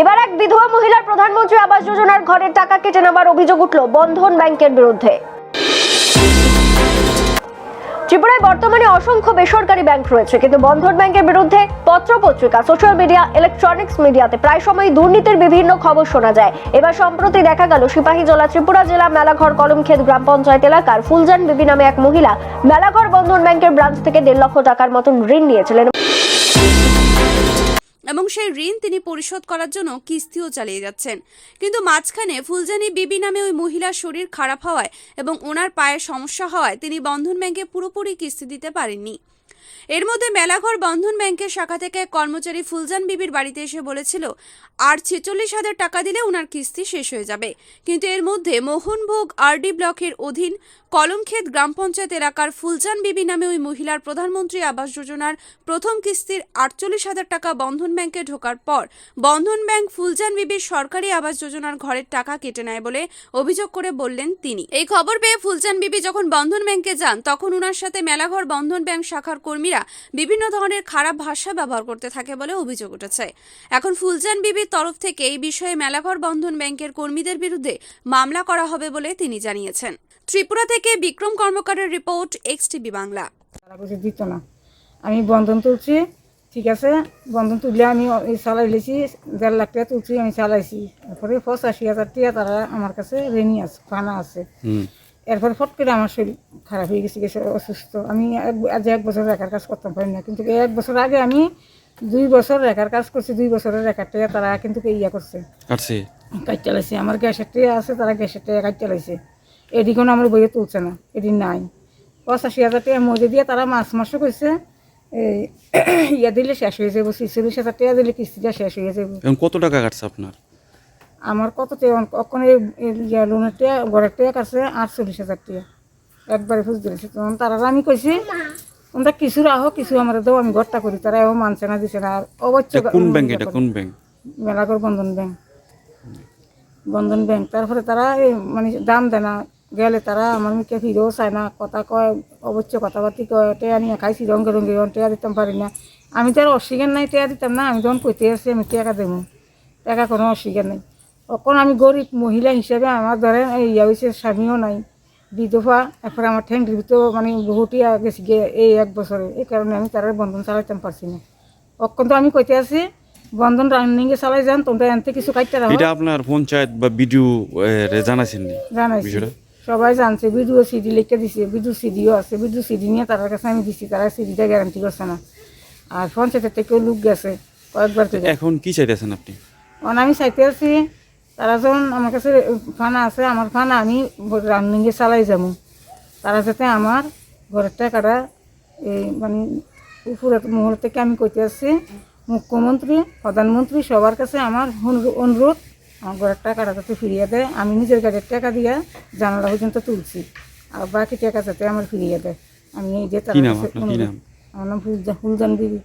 এবার এক বিধবা মহিলার প্রধানমন্ত্রী আবাস যোজনার ঘরের টাকা কেটে নেবার অভিযোগ উঠল বন্ধন ব্যাংকের বিরুদ্ধে। ত্রিপুরায় বর্তমানে অসংখ্য বেসরকারি ব্যাংক রয়েছে, কিন্তু বন্ধন ব্যাংকের বিরুদ্ধে পত্রপত্রিকা সোশ্যাল মিডিয়া ইলেকট্রনিক্স মিডিয়াতে প্রায় সময় দুর্নীতির বিভিন্ন খবর শোনা যায়। এবার সম্প্রতি দেখা গেল সিপাহীজলা ত্রিপুরা জেলা, মেলাঘর কলমক্ষেত গ্রাম পঞ্চায়েত এলাকার ফুলজান বিবি নামে এক মহিলা মেলাঘর বন্ধন ব্যাংকের ব্রাঞ্চ থেকে দেড় লক্ষ টাকার মতন ঋণ নিয়েছিলেন। এবং সেই ঋণ তিনি পরিশোধ করার জন্য কিস্তিও চালিয়ে যাচ্ছেন। কিন্তু মাঝখানে ফুলজানি বিবি নামে ওই মহিলার শরীর খারাপ হওয়ায় এবং ওনার পায়ে সমস্যা হওয়ায় তিনি বন্ধন ব্যাংকে পুরোপুরি কিস্তি দিতে পারেননি। এর মধ্যে মেলাঘর বন্ধন ব্যাংকের শাখা থেকে কর্মচারী ফুলজান বিবির বাড়িতে এসে বলেছিল, আর ছেচল্লিশ হাজার টাকা দিলে ওনার কিস্তি শেষ হয়ে যাবে। কিন্তু এর মধ্যে মোহনভোগ আরডি ব্লকের অধীন কলমক্ষেত গ্রাম পঞ্চায়েত এলাকার ফুলজান বিবি নামে ওই মহিলার প্রধানমন্ত্রী আবাস যোজনার প্রথম কিস্তির আটচল্লিশ হাজার টাকা বন্ধন ব্যাংকে ঢোকার পর বন্ধন ব্যাংক ফুলজান বিবির সরকারি আবাস যোজনার ঘরের টাকা কেটে নেয় বলে অভিযোগ করে বললেন তিনি। এই খবর পেয়ে ফুলজান বিবি যখন বন্ধন ব্যাংকে যান, তখন উনার সাথে মেলাঘর বন্ধন ব্যাংক শাখার কর্মীরা বিভিন্ন ধরনের খারাপ ভাষা ব্যবহার করতে থাকে বলে অভিযোগ উঠেছে। এখন ফুলজান বিবির তরফ থেকে এই বিষয়ে মেলাঘর বন্ধন ব্যাংকের কর্মীদের বিরুদ্ধে মামলা করা হবে বলে তিনি জানিয়েছেন। ত্রিপুরা থেকে বিক্রম কর্মকারের রিপোর্ট এক্স টিভি বাংলা। দিত না। আমি বন্ধন তুলছি ঠিক আছে? বন্ধন তুললে আমি এই চালাই লেছি দেড় লাখ টাকা তুলছি আমি চালাইছি এরপরে পঁচাশি হাজার টাকা তারা আমার কাছে রেনি আছে ফানা আছে। এরপরে ফট করে আমার শরীর খারাপ হয়ে গেছে গেছে অসুস্থ। আমি এক- আজ এক বছর রেখার কাজ করতাম পারি না। কিন্তু এক বছর আগে আমি দুই বছর রেখার কাজ করছি দুই বছরের রেখার টাকা তারা কিন্তু ইয়া করছে। কাটছে। কাজ চালাইছে। আমার গ্যাসের ট্রে আছে তারা গ্যাসের ট্রে কাজ চালাইছে। এটি কোনো আমার বইয়ে তুলছে না এটি নাই। পঁচাশি হাজার টাকা মজে দিয়ে তারা মাস মাসও করছে এই ইয়া দিলে শেষ হয়ে যাব ছিচল্লিশ হাজার টাকা দিলে কিস্তিটা শেষ হয়ে যাব কত টাকা কাটছে আপনার? আমার কত টাকা কখন ইয়া লোনের টাকা ঘরের টাকা কাছে আটচল্লিশ হাজার টাকা। একবারে ফুস দিয়েছে তখন তারা আমি কইছি তোমরা কিছু রাখো কিছু আমার দাও আমি ঘরটা করি। তারা এও মানছে না দিছে না। আর অবশ্য কোন ব্যাংক এটা? কোন bank? Melaghar Bandhan bank. Bandhan bank. তারপরে তারা এই মানে দাম দেয় না। গেলে তারা আমার মুখে ফিরেও চায় না কথা কয় অবশ্য কথাবার্তি কয় টেয়া নিয়ে খাইছি রঙে রঙে টেয়া দিতাম পারি না। আমি তো আর অস্বীকার নাই টেয়া দিতাম না আমি যখন কইতে আসছি আমি টাকা দেবো। টাকা কোনো অস্বীকার নেই। তখন আমি গরিব মহিলা হিসেবে আমার ধরেন এই ইয়া হয়েছে স্বামীও নাই বিধবা এরপরে আমার ঠ্যাংটির ভিতর মানে বহুটিয়া গেছি গিয়ে এই এক বছরে এই কারণে আমি তারা বন্ধন চালাইতাম পারছি না। অক্ষণ তো আমি কইতে আছি বন্ধন রানিংয়ে চালাই যান তোমরা এনতে কিছু কাটতে রাখো এটা আপনার পঞ্চায়েত বা বিডিও জানাইছেন জানাইছি? সবাই জানছে ভিডিও সিডি লিখে দিছে ভিডিও সিডিও আছে ভিডিও সিডি নিয়ে তার কাছে আমি দিছি তারা সিডিটা গ্যারান্টি করছে না। আর ফোন পঞ্চায়েতের থেকেও লোক গেছে কয়েকবার থেকে এখন কি চাইতেছেন আপনি? কারণ আমি চাইতে আছি তারা যখন আমার কাছে ফানা আছে আমার ফানা আমি রানিংয়ে চালাই যাব। তারা যাতে আমার ঘরের টাকাটা এই মানে উপরের মহল থেকে আমি কইতে আসছি মুখ্যমন্ত্রী প্রধানমন্ত্রী সবার কাছে আমার অনুরোধ আমার ঘরের টাকাটা যাতে ফিরিয়ে দেয় আমি নিজের গাড়ির টাকা দিয়ে জানালা পর্যন্ত তুলছি। আর বাকি টাকা যাতে আমার ফিরিয়ে দেয়। আমি এই যে আমার নাম ফুলজা ফুলজান বিবি